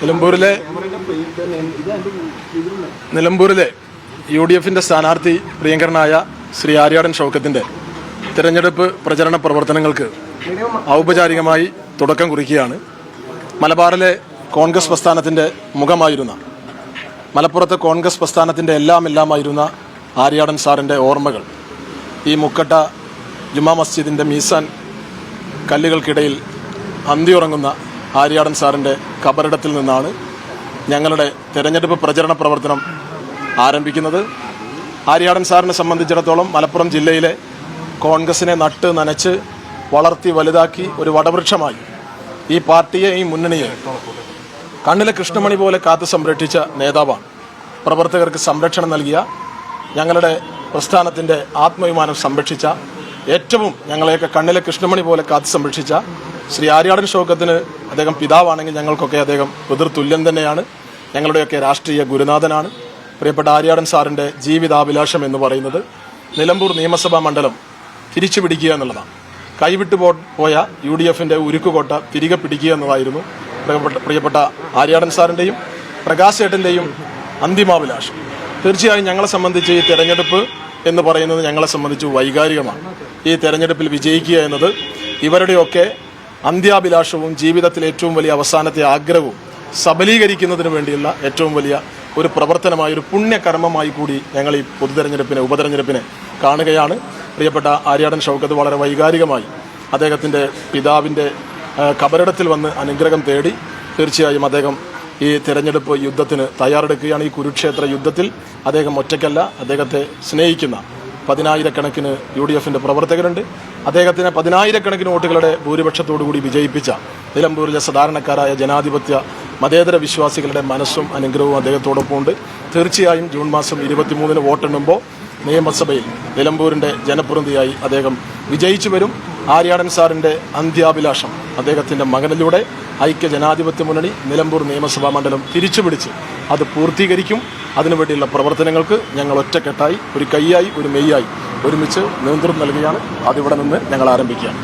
നിലമ്പൂരിലെ നിലമ്പൂരിലെ U D എഫിന്റെ സ്ഥാനാർത്ഥി പ്രിയങ്കരനായ ശ്രീ ആര്യാടൻ ഷൗക്കത്തിന്റെ തിരഞ്ഞെടുപ്പ് പ്രചരണ പ്രവർത്തനങ്ങൾക്ക് ഔപചാരികമായി തുടക്കം കുറിക്കുകയാണ്. മലബാറിലെ കോൺഗ്രസ് പ്രസ്ഥാനത്തിന്റെ മുഖമായിരുന്ന മലപ്പുറത്ത് കോൺഗ്രസ് പ്രസ്ഥാനത്തിന്റെ എല്ലാം എല്ലാമായിരുന്ന ആര്യാടൻ സാറിന്റെ ഓർമ്മകൾ ഈ മുക്കട്ട ജുമാ മസ്ജിദിന്റെ മീസാൻ കല്ലുകൾക്കിടയിൽ അന്തിയുറങ്ങുന്ന ആര്യാടൻ സാറിന്റെ കബറിടത്തിൽ നിന്നാണ് ഞങ്ങളുടെ തെരഞ്ഞെടുപ്പ് പ്രചരണ പ്രവർത്തനം ആരംഭിക്കുന്നത്. ആര്യാടൻ സാറിനെ സംബന്ധിച്ചിടത്തോളം മലപ്പുറം ജില്ലയിലെ കോൺഗ്രസിനെ നട്ട് നനച്ച് വളർത്തി വലുതാക്കി ഒരു വടവൃക്ഷമായി ഈ പാർട്ടിയെ ഈ മുന്നണിയെ കണ്ണിലെ കൃഷ്ണമണി പോലെ കാത്തു സംരക്ഷിച്ച നേതാവാണ്. പ്രവർത്തകർക്ക് സംരക്ഷണം നൽകിയ ഞങ്ങളുടെ പ്രസ്ഥാനത്തിന്റെ ആത്മവിമാനം സംരക്ഷിച്ച ഏറ്റവും ഞങ്ങളെയൊക്കെ കണ്ണിലെ കൃഷ്ണമണി പോലെ കാത്തു സംരക്ഷിച്ച ശ്രീ ആര്യാടൻ ശോകത്തിന് അദ്ദേഹം പിതാവാണെങ്കിൽ ഞങ്ങൾക്കൊക്കെ അദ്ദേഹം എതിർ തുല്യം തന്നെയാണ്. ഞങ്ങളുടെയൊക്കെ രാഷ്ട്രീയ ഗുരുനാഥനാണ്. പ്രിയപ്പെട്ട ആര്യാടൻ സാറിന്റെ ജീവിതാഭിലാഷം എന്ന് പറയുന്നത് നിലമ്പൂർ നിയമസഭാ മണ്ഡലം തിരിച്ചു പിടിക്കുക എന്നുള്ളതാണ്. കൈവിട്ടു പോയ യു ഡി എഫിന്റെ ഉരുക്കുകോട്ട തിരികെ പിടിക്കുക എന്നതായിരുന്നു പ്രിയപ്പെട്ട ആര്യാടൻ സാറിന്റെയും പ്രകാശ് ഏട്ടന്റെയും അന്തിമാഭിലാഷം. തീർച്ചയായും ഞങ്ങളെ സംബന്ധിച്ച് ഈ തെരഞ്ഞെടുപ്പ് എന്ന് പറയുന്നത് ഞങ്ങളെ സംബന്ധിച്ച് വൈകാരികമാണ്. ഈ തെരഞ്ഞെടുപ്പിൽ വിജയിക്കുക എന്നത് ഇവരുടെയൊക്കെ അന്ത്യാഭിലാഷവും ജീവിതത്തിലെ ഏറ്റവും വലിയ അവസാനത്തെ ആഗ്രഹവും സബലീകരിക്കുന്നതിന് വേണ്ടിയുള്ള ഏറ്റവും വലിയ ഒരു പ്രവർത്തനമായി ഒരു പുണ്യകർമ്മമായി കൂടി ഞങ്ങൾ ഈ പൊതുതെരഞ്ഞെടുപ്പിനെ ഉപതെരഞ്ഞെടുപ്പിനെ കാണുകയാണ്. പ്രിയപ്പെട്ട ആര്യാടൻ ഷൗക്കത്ത് വളരെ വൈകാരികമായി അദ്ദേഹത്തിന്റെ പിതാവിന്റെ കബറിടത്തിൽ വന്ന് അനുഗ്രഹം തേടി തീർച്ചയായും അദ്ദേഹം ഈ തിരഞ്ഞെടുപ്പ് യുദ്ധത്തിന് തയ്യാറെടുക്കുകയാണ്. ഈ കുരുക്ഷേത്ര യുദ്ധത്തിൽ അദ്ദേഹം ഒറ്റയ്ക്കല്ല അദ്ദേഹത്തെ സ്നേഹിക്കുന്ന പതിനായിരക്കണക്കിന് യു ഡി എഫിന്റെ പ്രവർത്തകരുണ്ട്. അദ്ദേഹത്തിന് പതിനായിരക്കണക്കിന് വോട്ടുകളുടെ ഭൂരിപക്ഷത്തോടുകൂടി വിജയിപ്പിച്ച നിലമ്പൂരിലെ സാധാരണക്കാരായ ജനാധിപത്യ മതേതര വിശ്വാസികളുടെ മനസ്സും അനുഗ്രഹവും അദ്ദേഹത്തോടൊപ്പം ഉണ്ട് തീർച്ചയായും ജൂൺ മാസം ഇരുപത്തിമൂന്നിന് വോട്ടെണ്ണുമ്പോൾ നിയമസഭയിൽ നിലമ്പൂരിന്റെ ജനപ്രതിനിധിയായി അദ്ദേഹം വിജയിച്ചു വരും. ആര്യാടൻ സാറിന്റെ അന്ത്യാഭിലാഷം. അദ്ദേഹത്തിന്റെ മകനിലൂടെ ഐക്യ ജനാധിപത്യ മുന്നണി നിലമ്പൂർ നിയമസഭാ മണ്ഡലം തിരിച്ചുപിടിച്ച് അത് പൂർത്തീകരിക്കും. അതിനുവേണ്ടിയുള്ള പ്രവർത്തനങ്ങൾക്ക് ഞങ്ങൾ ഒറ്റക്കെട്ടായി ഒരു കൈയായി ഒരു മെയ്യായി ഒരുമിച്ച് നേതൃത്വം നൽകുകയാണ്. അതിവിടെ നിന്ന് ഞങ്ങൾ ആരംഭിക്കുകയാണ്.